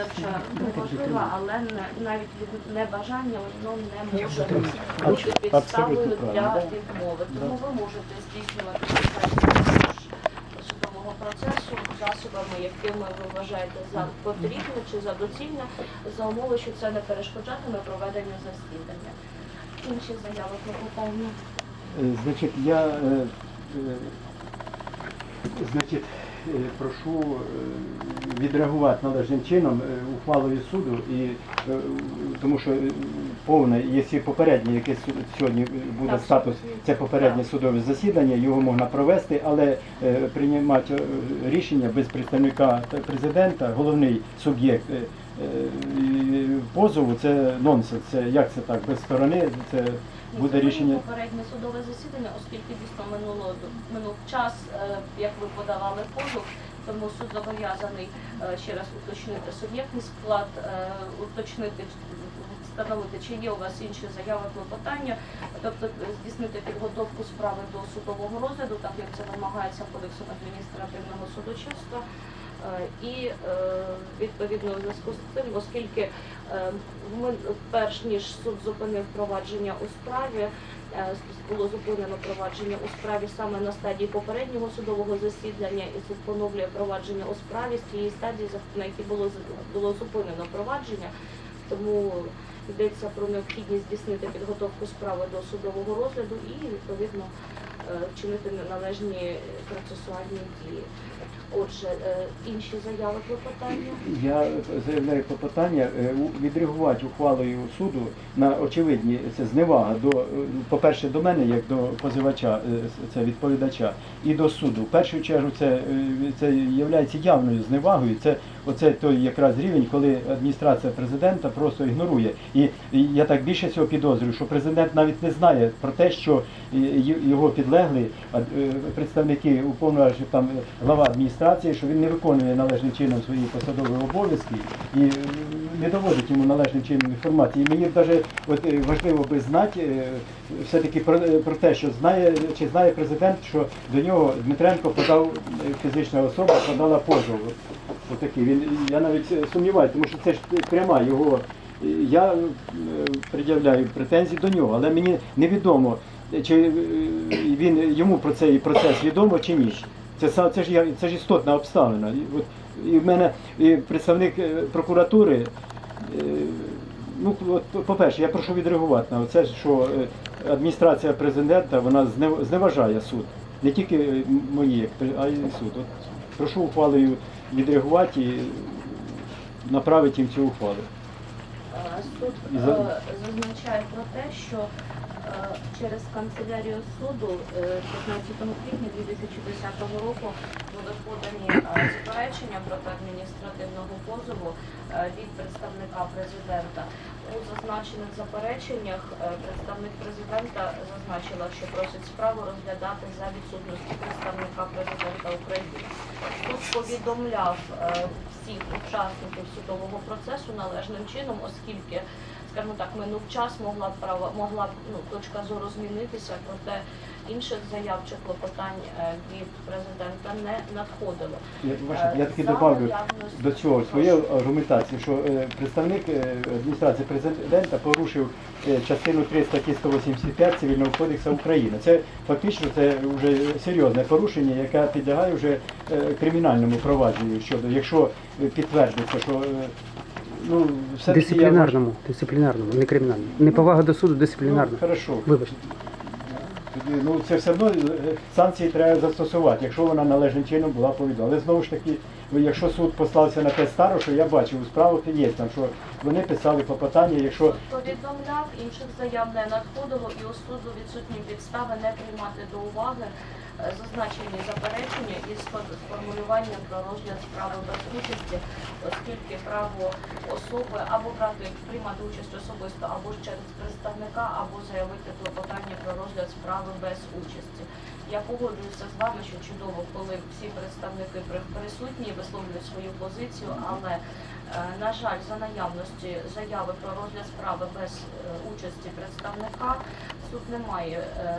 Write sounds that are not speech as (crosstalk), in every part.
видача можлива, але навіть від небажання воно не може бути підставою для відмови. Тому ви можете здійснювати судового процесу засобами, якими ви вважаєте за потрібне чи за доцільне, за умови, що це не перешкоджатиме проведенню засідання. Інші заяви про питання. Е, Значить, я е, е, значить, прошу е, відреагувати належним чином е, ухвалою суду, і, е, тому що е, повне, якщо попереднє, яке сьогодні буде статус, це попереднє судове засідання, його можна провести, але е, приймати е, рішення без представника та президента, головний суб'єкт. Е, Позову це нонсенс. Це як це так? Без сторони це буде рішення. попереднє судове засідання, оскільки дійсно минуло минув час, е, як ви подавали позов, тому суд зобов'язаний е, ще раз уточнити суб'єктний склад, уточнити встановити, чи є у вас інші заяви клопотання, тобто здійснити підготовку справи до судового розгляду, так як це вимагається кодексом адміністративного судочинства. Е, І е, відповідно у зв'язку з цим, оскільки е, ми перш ніж суд зупинив провадження у справі, було зупинено провадження у справі саме на стадії попереднього судового засідання, і суд поновлює провадження у справі з тієї стадії, на якій було було зупинено провадження. Тому йдеться про необхідність здійснити підготовку справи до судового розгляду і відповідно е, вчинити належні процесуальні дії. Отже, е, інші заяви клопотання. Я заявляю клопотання е, відреагувати ухвалою суду на очевидні це зневага до е, по-перше, до мене, як до позивача, е, це відповідача, і до суду. В першу чергу це, е, це є явною зневагою. Це оце той якраз рівень, коли адміністрація президента просто ігнорує. І, я так більше цього підозрюю, що президент навіть не знає про те, що його підлеглі а, е, представники уповноважені там е, глава адміністрації, що він не виконує належним чином свої посадові обов'язки і е, не доводить йому належним чином інформації. І мені навіть от важливо би знати все-таки про, про те, що знає чи знає президент, що до нього Дмитренко подав фізична особа, подала позов. Отакий. Він я навіть е, сумніваюся, тому що це ж пряма його. е, Я е, пред'являю претензії до нього, але мені невідомо, чи він йому про цей процес відомо чи ні. Це це ж це ж істотна обставина. І, в мене і представник прокуратури. Ну, от, по-перше, я прошу відреагувати на це, що адміністрація президента вона зневажає суд. Не тільки мої, а й суд. От, прошу ухвалою відреагувати і направити їм цю ухвалу. Е, Суд е, зазначає про те, що е, через канцелярію суду е, 15 квітня 2010 року були подані е, заперечення проти адміністративного позову е, від представника президента. У зазначених запереченнях е, представник президента зазначила, що просить справу розглядати за відсутності представника президента України. Тут повідомляв е, всіх учасників судового процесу належним чином, оскільки, скажімо так, минув час, могла права могла ну, точка зору змінитися, проте інших заяв чи клопотань е, від президента не надходило. Я, ваше, я таки добавлю до цього свою Прошу. аргументацію, що е, представник е, адміністрації президента порушив частину 3 статті 185 Цивільного кодексу України. Це фактично це вже серйозне порушення, яке підлягає вже кримінальному провадженню щодо, якщо підтвердиться, що ну все Дисциплінарному, дисциплінарному, не кримінальному. Неповага до суду Ну, хорошо. Вибачте. Ну, це все одно е, санкції треба застосувати, якщо вона належним чином була повідомлена. Але знову ж таки, якщо суд послався на те старо, що я бачив у справах є там, що вони писали клопотання, якщо Повідомляв, інших заяв не надходило, і у суду відсутні підстави не приймати до уваги зазначені заперечення із сфор- сформулюванням про розгляд справи без участі, оскільки право особи або брати приймати участь особисто, або ж через представника, або заявити клопотання про розгляд справи без участі. Я погоджуюся з вами, що чудово, коли всі представники присутні висловлюють свою позицію, але е, на жаль, за наявності заяви про розгляд справи без е, участі представника суд не має, е,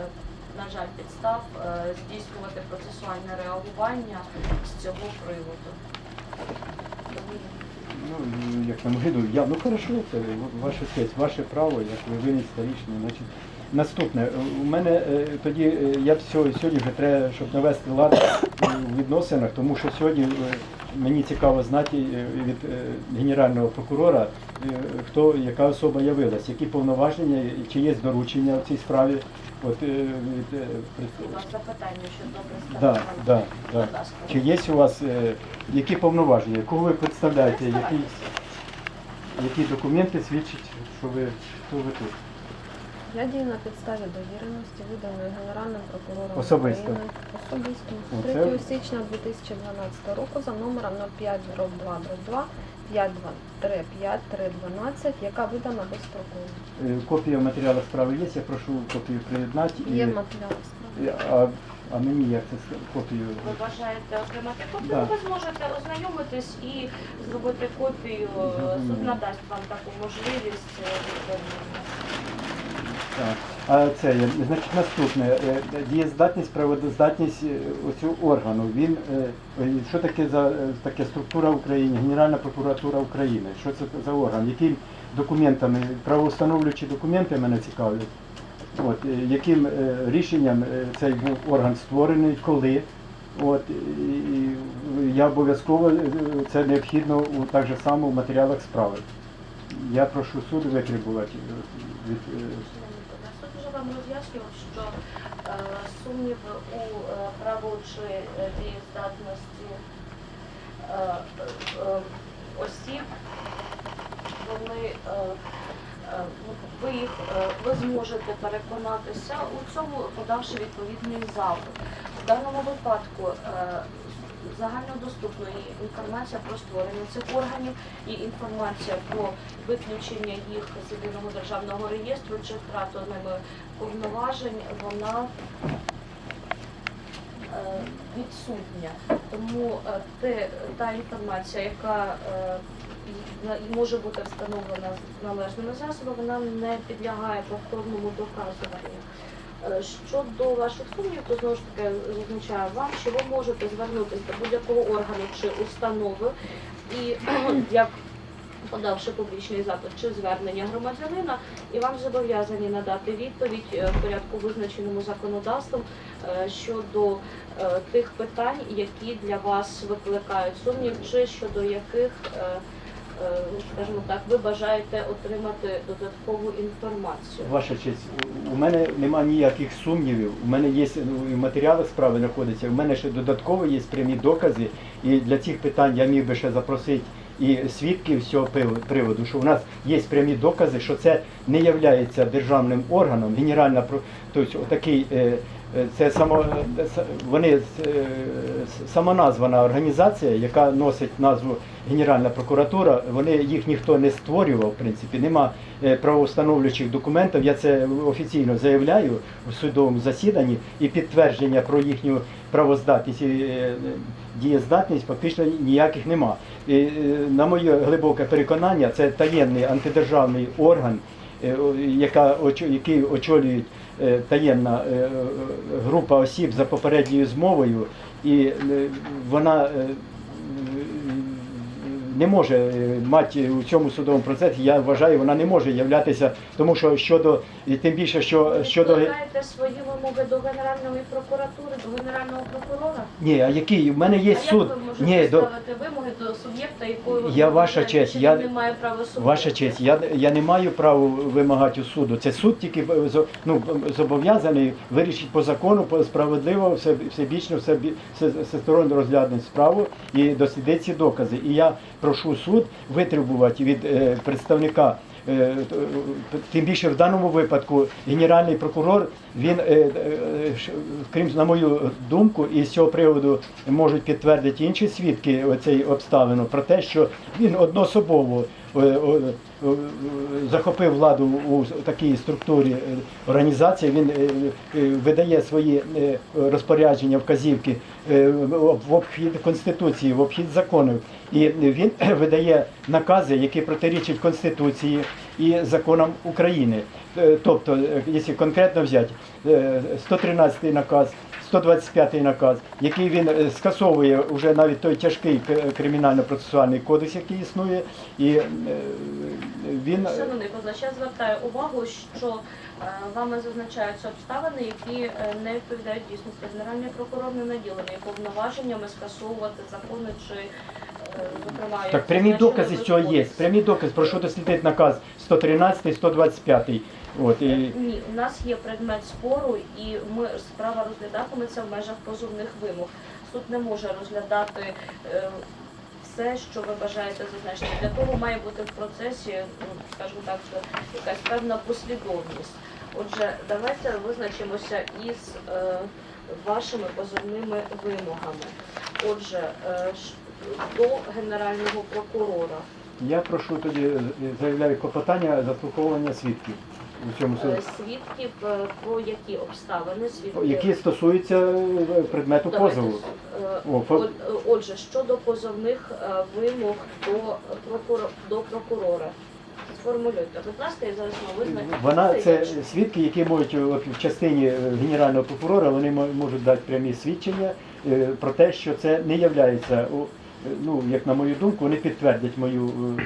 на жаль, підстав е, здійснювати процесуальне реагування з цього приводу. Ну, як там гиду, я ну хорошо, це ваша честь, ваше право, як ви винесете рішення. Значить, наступне, у мене е, тоді е, я б сьогодні, вже треба, щоб навести лад у відносинах, тому що сьогодні мені цікаво знати е, від е, генерального прокурора, е, хто яка особа явилась, які повноваження, чи є доручення в цій справі. От, від, У вас запитання, що добре Да, да, да. Чи є у вас які повноваження? Кого ви представляєте? Які, які документи свідчать, що ви, що ви тут? Я дію на підставі довіреності, виданої Генеральним прокурором Особисто? України особисто Оце- 3 січня 2012 року за номером 05 2 2 5 5 12 яка видана безстроково. Е, Копія матеріалу справи є, я прошу копію приєднати. І, Є матеріали справи. а, а мені як це копію? Ви бажаєте отримати копію, Да. ви зможете ознайомитись і зробити копію. Зрозуміло. Суд надасть вам таку можливість. А це є, значить наступне. Е, Дієздатність, праводоздатність е, оцю органу. Він е, що таке за таке структура України, Генеральна прокуратура України? Що це за орган? Яким документами, правоустановлюючі документи мене цікавлять? От, яким рішенням цей був орган створений, коли? От, і, я обов'язково це необхідно у так само в матеріалах справи. Я прошу суд витребувати від вам що е, сумніви у е, право е, дієздатності осіб, вони ну, ви їх ви зможете переконатися у цьому, подавши відповідний запит. В даному випадку загальнодоступною є інформація про створення цих органів і інформація про виключення їх з єдиного державного реєстру чи втрату ними повноважень, вона е, відсутня. Тому е, те, та інформація, яка е, і- може бути встановлена належними засобами, вона не підлягає повторному доказуванню. Е, Щодо ваших сумнівів, то знову ж таки зазначаю вам, що ви можете звернутися до будь-якого органу чи установи і (clears throat) як подавши публічний запит чи звернення громадянина, і вам зобов'язані надати відповідь е, в порядку визначеному законодавством е, щодо тих питань, які для вас викликають сумнів, чи щодо яких, скажімо так, ви бажаєте отримати додаткову інформацію. Ваша честь, у- мене немає ніяких сумнівів. У мене є ну, і матеріали справи знаходяться. У мене ще додатково є прямі докази. І для цих питань я міг би ще запросити і свідків з цього приводу, що у нас є прямі докази, що це не є державним органом. Генеральна тобто отакий. Це само вони е, самоназвана організація, яка носить назву Генеральна прокуратура. Вони їх ніхто не створював, в принципі, нема е, правовстановлюючих документів. Я це офіційно заявляю в судовому засіданні і підтвердження про їхню правоздатність і е, дієздатність фактично ніяких нема. І, на моє глибоке переконання, це таємний антидержавний орган, яка який очолюють таємна е, е, група осіб за попередньою змовою, і е, вона е, не може е, мати у цьому судовому процесі, я вважаю, вона не може являтися, тому що щодо, і тим більше, що Ви щодо. викликаєте свої вимоги до Генеральної прокуратури, до Генерального прокурора? Ні, а який? У мене є а суд. як ви можете Ні, до, вимоги до суб'єкта, якої Я ваша честь, я- не має права судити? Ваша честь, я, я не маю права вимагати у суду. Це суд тільки е, ну, зобов'язаний вирішити по закону, по справедливо, все, всебічно, все, все, всесторонньо розглянути справу і дослідити ці докази. І я прошу суд витребувати від е, представника. е, е, Тим більше в даному випадку генеральний прокурор, він, крім на мою думку, і з цього приводу можуть підтвердити інші свідки цієї обставину про те, що він одноособово захопив владу у такій структурі е, організації. Він е, е, видає свої е, розпорядження, вказівки е, в обхід конституції, в обхід законів. І він (clears throat) видає накази, які протирічать конституції і законам України. Е, Тобто, е, якщо конкретно взяти, е, 113 наказ, 125 наказ, який він е, скасовує вже навіть той тяжкий кримінально-процесуальний кодекс, який існує, і е, він Шановний познач, я звертаю увагу, що е, вами зазначаються обставини, які е, не відповідають дійсності. Генеральний прокурор не наділений повноваженнями скасовувати закони чи, е, зокрема, так прямі докази в цього є. Прямі докази, прошу дослідити наказ 113, 125. От, і, Ні, у нас є предмет спору, і ми справа розглядатиметься в межах позовних вимог. Суд не може розглядати е, все, що ви бажаєте зазначити. Для того має бути в процесі, ну, скажімо так, якась певна послідовність. Отже, давайте визначимося із е, вашими позовними вимогами. Отже, е, до генерального прокурора. я прошу тоді е, заявляю клопотання заслуховування свідків у цьому суді. Е, Свідків е, про які обставини свідки Які стосуються е, предмету Давайте, позову. е, О, от, е, Отже, щодо позовних е, вимог до прокуро- до прокурора. Сформулюйте, будь ласка, і зараз ми визначимо. Вона це свідки, які можуть от, в частині е, генерального прокурора, вони мо- можуть дати прямі свідчення е, про те, що це не являється, о, е, ну як на мою думку, вони підтвердять мою е,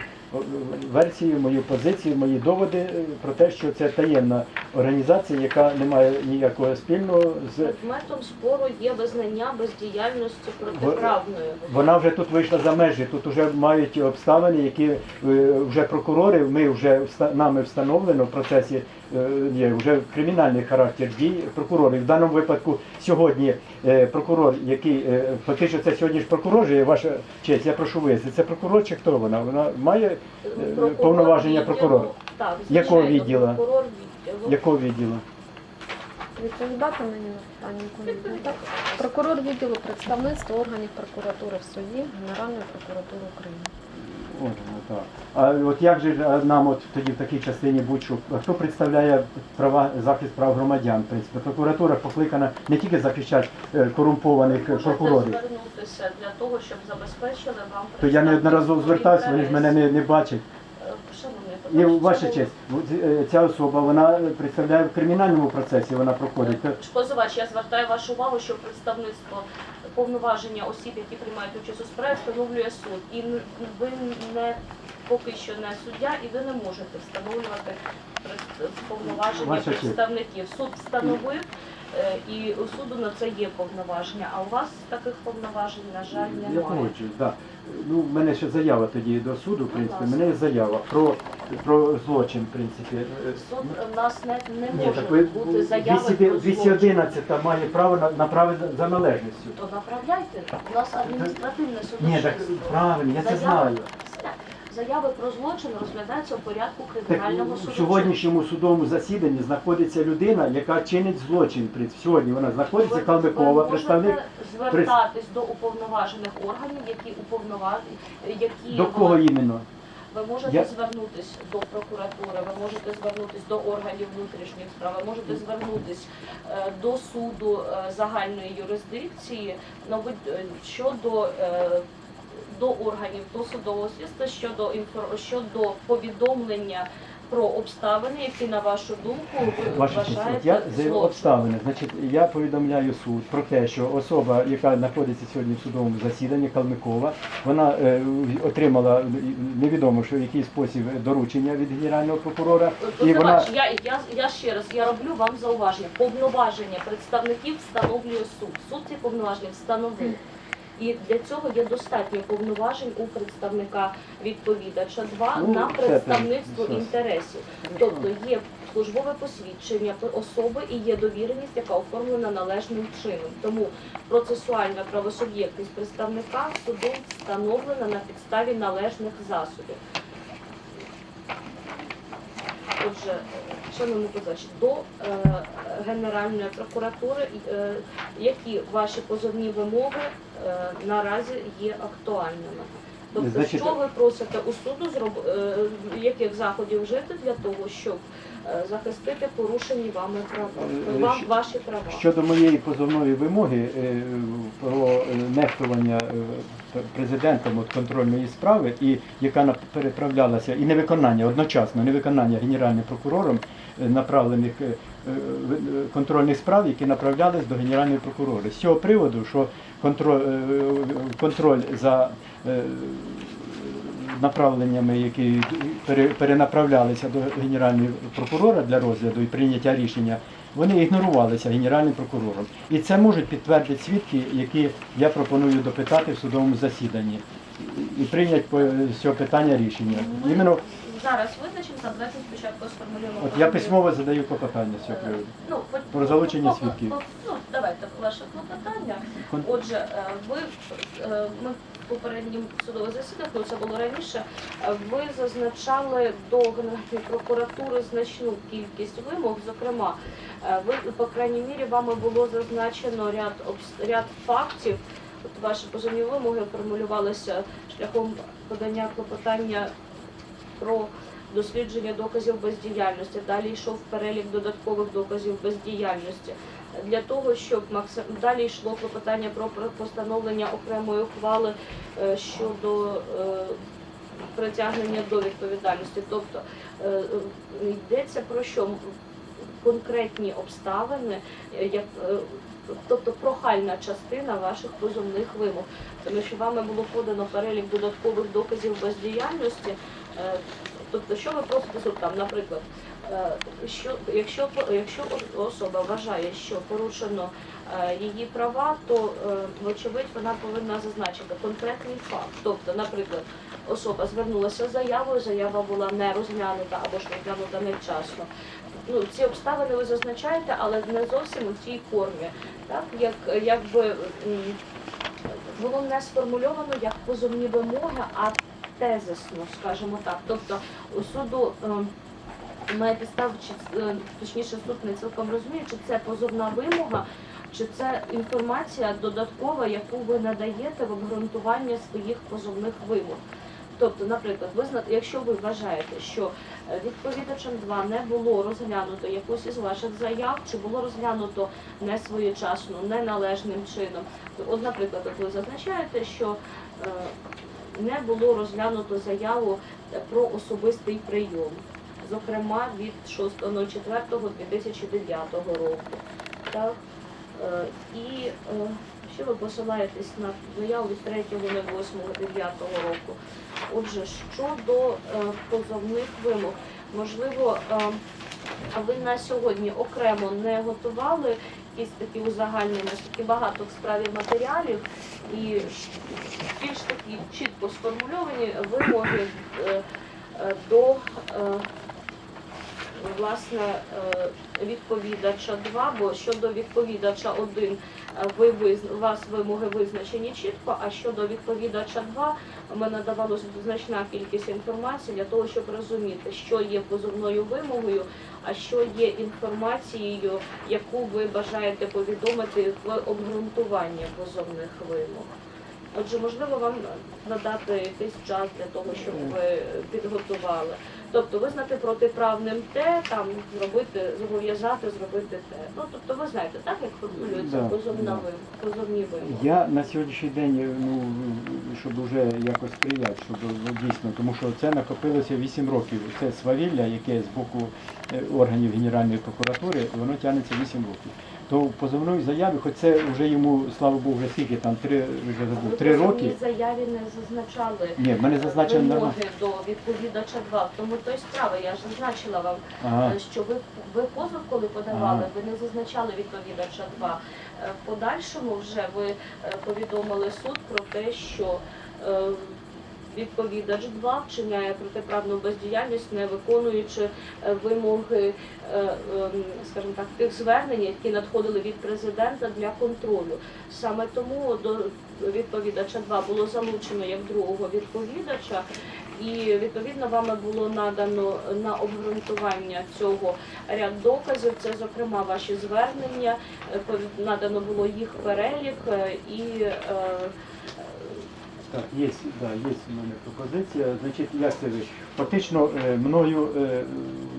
версію, мою позицію, мої доводи е, про те, що це таємна організація, яка не має ніякого спільного з Предметом спору є визнання бездіяльності протиправною. Вона вже тут вийшла за межі. Тут вже мають обставини, які е, вже прокурори. Ми вже вста- нами встановлено в процесі є вже кримінальний характер дій прокурорів. В даному випадку сьогодні е, прокурор, який е, фактично це сьогодні ж прокурор, же є ваша честь. Я прошу вияснити, це прокурор чи хто вона? Вона має е, Прокурор повноваження відділу- прокурора. Так, Якого відділу? Прокурор відділу. Якого відділу? Відповідати мені на питання. Так, прокурор відділу представництва органів прокуратури в суді Генеральної прокуратури України. От, ну, так. А от як же нам от тоді в такій частині будь-що, хто представляє права захист прав громадян? В принципі, прокуратура покликана не тільки захищати е, корумпованих е, прокурорів. звернутися для того, щоб забезпечили вам То я неодноразово звертався, вони ж мене не, не бачать. Е, І ваша честь, е, ця особа вона представляє в кримінальному процесі, вона проходить. Позивач, я звертаю вашу увагу, що представництво повноваження осіб, які приймають участь у справі, встановлює суд. І ви не поки що не суддя, і ви не можете встановлювати повноваження Ваша честь. представників. Суд встановив, е, і у суду на це є повноваження, а у вас таких повноважень, на жаль, Я немає. погоджуюсь, да. Ну, в мене ще заява тоді до суду, в принципі. У мене є заява про, про злочин, в принципі. Суд у нас не, не Ні, може так ви бути заяви 200 про злочин. 211 має право на, на право за- належністю. То направляйте. У нас адміністративне Ні, так судочинство. правильно, я це Заяви- знаю. Заяви про злочин розглядаються в порядку Так кримінального у судочинства. сьогоднішньому судовому засіданні знаходиться людина, яка чинить злочин. в принципі. Сьогодні вона знаходиться Калмикова, представник. звертатись до уповноважених органів, які уповноважені, які До кого іменно? Ви можете Я- звернутись до прокуратури, ви можете звернутись до органів внутрішніх справ, ви можете звернутись е, до суду е, загальної юрисдикції ну, ви- е, щодо. е, до органів досудового слідства щодо інфор- щодо повідомлення про обставини, які на вашу думку ви Ваша честь, вважаєте я злочином. обставини. Значить, я повідомляю суд про те, що особа, яка знаходиться сьогодні в судовому засіданні, Калмикова, вона е, отримала е, невідомо, що в який спосіб доручення від генерального прокурора, і вона я, я, я ще раз я роблю вам зауваження. Повноваження представників встановлює суд. Суд ці повноваження встановив. І для цього є достатньо повноважень у представника відповідача. Два Ну, на представництво інтересів. Тобто є службове посвідчення особи і є довіреність, яка оформлена належним чином. Тому процесуальна правосуб'єктність представника суду встановлена на підставі належних засобів. Отже, шановний позивач, до е, Генеральної прокуратури, е, які ваші позовні вимоги е, наразі є актуальними? Тобто, Значить, що ви просите у суду зроб... яких заходів вжити для того, щоб захистити порушені вами права, вам ваші права? Щодо моєї позовної вимоги про нехтування президентом от контрольної справи, і яка переправлялася, і невиконання одночасно, невиконання генеральним прокурором е, направлених е, е, контрольних справ, які направлялись до генерального прокурора. З цього приводу, що контроль, контроль за направленнями, які перенаправлялися до генерального прокурора для розгляду і прийняття рішення, вони ігнорувалися генеральним прокурором. І це можуть підтвердити свідки, які я пропоную допитати в судовому засіданні і прийняти з цього питання рішення. Ми Іменно зараз визначимося, давайте спочатку сформулюємо. от я письмово задаю клопотання з цього приводу. Ну, по- Про залучення по- свідків. по- Ну, давайте ваше клопотання. Кон- Отже, е, ви е, ми попереднім судових засіданні, ну це було раніше, е, ви зазначали до Генеральної прокуратури значну кількість вимог. Зокрема, е, ви по крайній мірі вами було зазначено ряд ряд фактів. От ваші позовні вимоги формулювалися шляхом подання клопотання про дослідження доказів бездіяльності. Далі йшов перелік додаткових доказів бездіяльності. Для того, щоб максим... далі йшло клопотання про постановлення окремої ухвали е, щодо е, притягнення до відповідальності. Тобто е, йдеться про що конкретні обставини, як тобто прохальна частина ваших позовних вимог, тому що вами було подано перелік додаткових доказів бездіяльності. Тобто, що ви просите суд там, наприклад, е, що якщо якщо особа вважає, що порушено е, її права, то е, вочевидь вона повинна зазначити конкретний факт. Тобто, наприклад, особа звернулася з заявою, заява була не розглянута або ж розглянута невчасно. Ну, ці обставини ви зазначаєте, але не зовсім у цій формі. Так, як якби було не сформульовано як позовні вимоги, а тезисно, скажімо так. Тобто у суду е, має підстав, чи е, точніше суд не цілком розуміє, чи це позовна вимога, чи це інформація додаткова, яку ви надаєте в обґрунтування своїх позовних вимог. Тобто, наприклад, ви зна- якщо ви вважаєте, що е, відповідачем 2 не було розглянуто якусь із ваших заяв, чи було розглянуто не своєчасно, неналежним чином. От, наприклад, от ви зазначаєте, що не було розглянуто заяву про особистий прийом, зокрема від 6.04.2009 року. Так? Е, І е, ще ви посилаєтесь на заяву від 3.08.2009 року. Отже, щодо е, позовних вимог, можливо, ви на сьогодні окремо не готували якісь такі узагальнення, такі багато в справі матеріалів і більш такі чітко сформульовані вимоги е, е, до е, власне відповідача 2, бо щодо відповідача 1 е, ви визн- у вас вимоги визначені чітко, а щодо відповідача 2 ми надавалося значна кількість інформації для того, щоб розуміти, що є позовною вимогою, а що є інформацією, яку ви бажаєте повідомити в обґрунтуванні позовних вимог. Отже, можливо, вам надати якийсь час для того, щоб ви підготували. Тобто визнати протиправним те, там зробити, зобов'язати зробити те. Ну тобто ви знаєте, так як формулюється Да, позовна да. позовні вимоги. Я на сьогоднішній день, ну щоб вже якось сприяти, щоб дійсно, тому що це накопилося 8 років. Це свавілля, яке з боку е, органів Генеральної прокуратури, воно тягнеться 8 років. То в позовної заяві, хоч це вже йому, слава Богу, вже скільки там три вже забув, три роки. заяві не зазначали Ні, в мене зазначено нормально. до відповідача 2. Тому то й справа, я ж зазначила вам, Ага. е, що ви, ви позов, коли подавали, Ага. ви не зазначали відповідача 2. Е, В подальшому вже ви е, повідомили суд про те, що е, відповідач 2 вчиняє протиправну бездіяльність, не виконуючи е, вимоги, е, ем, скажімо так, тих звернень, які надходили від президента для контролю. Саме тому до відповідача 2 було залучено як другого відповідача, і відповідно вами було надано на обґрунтування цього ряд доказів. Це, зокрема, ваші звернення, е, надано було їх перелік і Так, є, да, є у мене пропозиція. Значить, як це ви? Фактично е, мною е,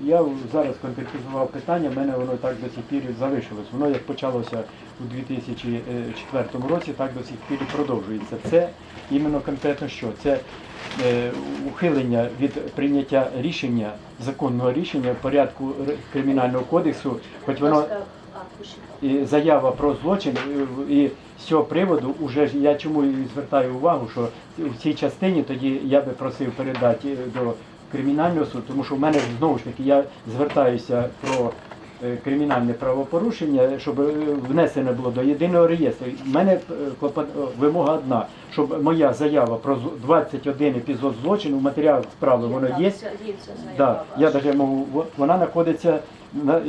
я зараз конкретизував питання, в мене воно так до сих пір залишилось. Воно як почалося у 2004 році, так до сих пір і продовжується. Це іменно конкретно що? Це е, ухилення від прийняття рішення, законного рішення в порядку кримінального кодексу, хоч воно. І заява про злочин, і з цього приводу уже ж я чому і звертаю увагу, що в цій частині тоді я би просив передати до кримінального суду, тому що в мене знову ж таки я звертаюся про е, кримінальне правопорушення, щоб е, внесено було до єдиного реєстру. У мене е, е, вимога одна, щоб моя заява про зл- 21 епізод злочину в матеріалах справи воно є. Да, я даже можу, во- вона знаходиться на е,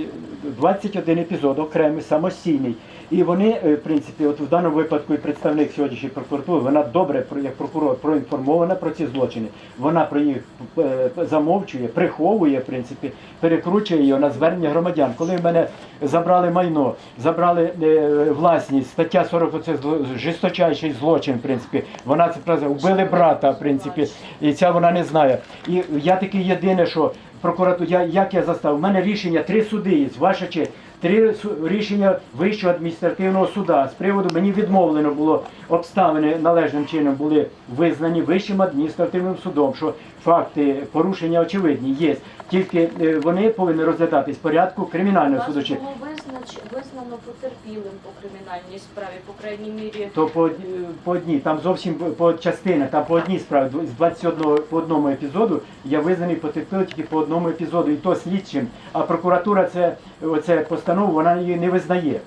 21 епізод окремий, самостійний. І вони, е, в принципі, от в даному випадку і представник сьогоднішньої прокуратури, вона добре як прокурор проінформована про ці злочини. Вона про їх е, замовчує, приховує, в принципі, перекручує його на звернення громадян. Коли в мене забрали майно, забрали е, власність, стаття 40 це жесточайший злочин, в принципі. Вона це правда, вбили брата, в принципі, і ця вона не знає. І я таки єдине, що прокуратура, я, як я застав, у мене рішення три суди є, ваша честь. Три рішення Вищого адміністративного суда з приводу мені відмовлено було обставини належним чином були визнані Вищим адміністративним судом, що факти порушення очевидні є. Тільки е, вони повинні розглядатись в порядку кримінального Вас визнано потерпілим по кримінальній справі, по крайній мірі. То по, по одній, там зовсім по частинах, там по одній справі, з 21 по одному епізоду я визнаний потерпілий тільки по одному епізоду, і то слідчим. А прокуратура це оце постанову, вона її не визнає.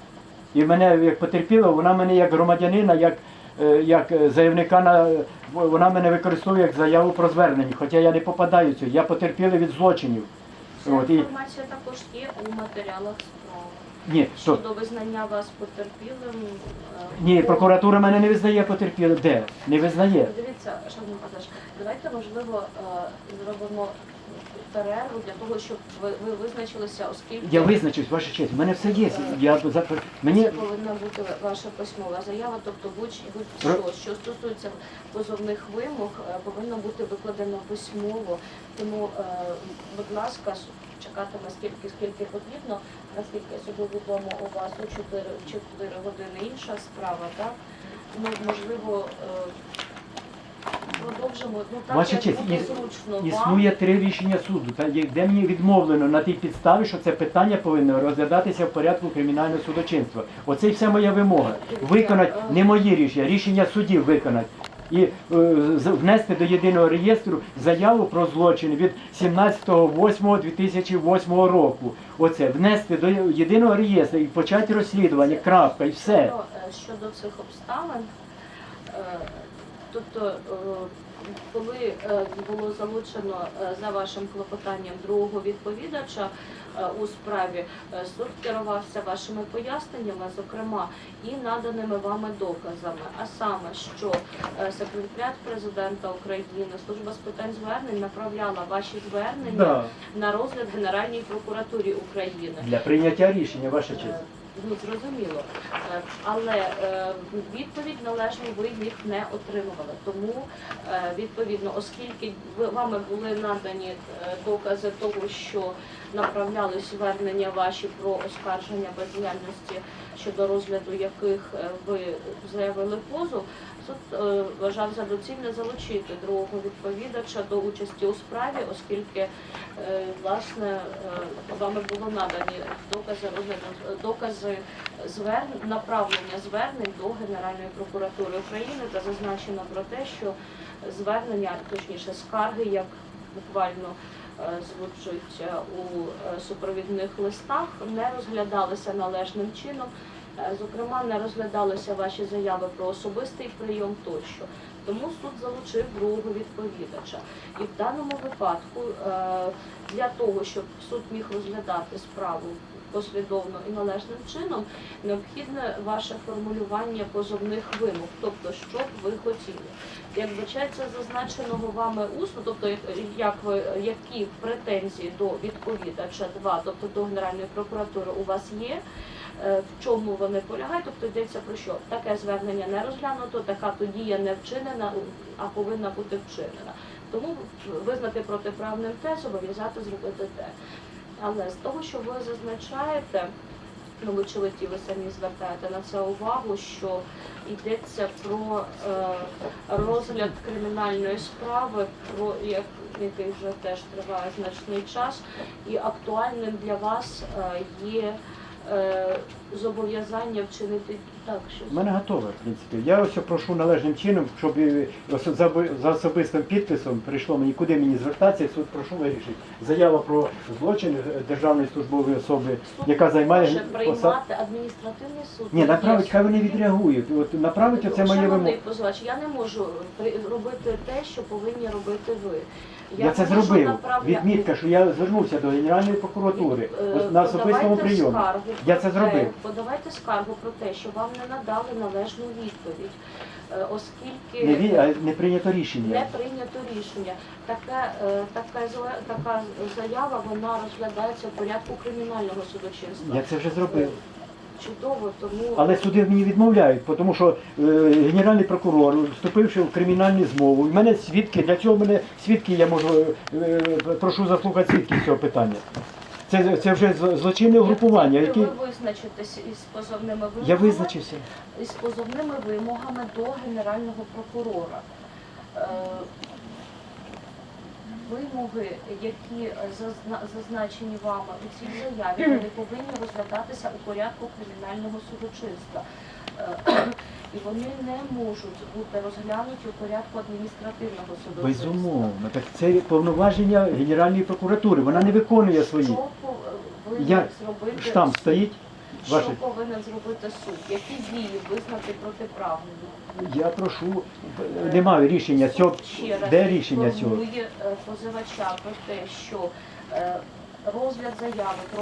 І мене як потерпіло, вона мене як громадянина, як, е, як заявника на вона мене використовує як заяву про звернення, хоча я не попадаю в цю, я потерпілий від злочинів. Ця інформація також є у матеріалах справи. Ні, то, Щодо визнання вас потерпілим. е, ні, прокуратура мене не визнає потерпілим. Де? Не визнає. Дивіться, шановний Пазаш, давайте можливо е, зробимо перерву для того, щоб ви, ви визначилися, оскільки Я визначусь, ваша честь, в мене все є. Я запро- мені це повинна бути ваша письмова заява, тобто будь-що, Про- що стосується позовних вимог, е, повинно бути викладено письмово. Тому, е, будь ласка, с- чекатиме стільки, скільки потрібно. Наскільки собі відомо, у вас у 4, 4 години інша справа, так? Ну, можливо, е, продовжимо. Ну, так, Ваша як честь, буде іс- зручно вам. існує три рішення суду, та є- де мені відмовлено на тій підставі, що це питання повинно розглядатися в порядку кримінального судочинства. Оце і вся моя вимога. Виконати не мої рішення, рішення судів виконати. І е, внести до єдиного реєстру заяву про злочин від 17.08.2008 року. Оце внести до єдиного реєстру і почати розслідування. Крапка і все. Щодо, е, цих обставин, е, тобто, коли е, було залучено е, за вашим клопотанням другого відповідача е, у справі, суд керувався вашими поясненнями, зокрема, і наданими вами доказами, а саме, що секретаріат президента України, служба з питань звернень направляла ваші звернення Да. на розгляд Генеральній прокуратурі України. Для прийняття рішення, ваша честь. Ну, зрозуміло. Е, Але е, відповідь належну ви їх не отримували. Тому, е, відповідно, оскільки вами були надані докази того, що направляли звернення ваші про оскарження бездіяльності, щодо розгляду яких ви заявили позов, суд вважав за доцільне залучити другого відповідача до участі у справі, оскільки власне вами було надані докази розгляду звернень направлення звернень до Генеральної прокуратури України та зазначено про те, що звернення, точніше скарги, як буквально е, звучить е, у е, супровідних листах, не розглядалися належним чином. Зокрема, не розглядалися ваші заяви про особистий прийом тощо. Тому суд залучив другого відповідача. І в даному випадку е, для того, щоб суд міг розглядати справу послідовно і належним чином, необхідне ваше формулювання позовних вимог, тобто що б ви хотіли. Як вбачається зазначеного вами усно, тобто як- як ви які претензії до відповідача 2, тобто до Генеральної прокуратури у вас є, е, в чому вони полягають, тобто йдеться про що таке звернення не розглянуто, така то дія не вчинена, а повинна бути вчинена. Тому визнати протиправним те, зобов'язати зробити те. Але з того, що ви зазначаєте, ну, вочевидь, і ви самі звертаєте на це увагу, що йдеться про е, розгляд кримінальної справи, про як, який вже теж триває значний час, і актуальним для вас е, є е, зобов'язання вчинити так, що У мене готове, в принципі. Я ось прошу належним чином, щоб е, за би- за особистим підписом прийшло мені, куди мені звертатися, суд прошу вирішити. Заява про злочин е, державної службової особи, суд яка займає може посаду. приймати адміністративний суд. Ні, направить, хай вони відреагують. От направить оце моє Шановний позивач, я не можу при- робити те, що повинні робити ви. Я це зробив. направля- Відмітка, що я звернувся до Генеральної прокуратури Е, на особистому подавайте прийомі. скаргу Я про це зробив. Подавайте скаргу про те, що вам не надали належну відповідь, е, оскільки Не, ві- а не прийнято рішення. не прийнято рішення. Таке, е, така, зла- така заява вона розглядається в порядку кримінального судочинства. Я це вже зробив. Чудово, тому Але суди мені відмовляють, тому що е, генеральний прокурор, вступивши в кримінальну змову, в мене свідки, для цього в мене свідки, я можу е, прошу заслухати свідки з цього питання. Це, це вже зло- злочинне угрупування, Як які тільки ви визначитесь із позовними вимогами, я визначився. із позовними вимогами до генерального прокурора. Е, Вимоги, які е, зазначені вами у цій заяві, вони повинні розглядатися у порядку кримінального судочинства. Е, І вони не можуть бути розглянуті у порядку адміністративного судочинства. Безумовно, так це повноваження Генеральної прокуратури. Вона не виконує свої. Що пов- повинен Я зробити штамп стоїть. Що повинен зробити суд? Які дії визнати протиправними? Я прошу, немає рішення цього. Ще раз Де рішення цього? інформує, е, позивача про те, що е, розгляд заяви про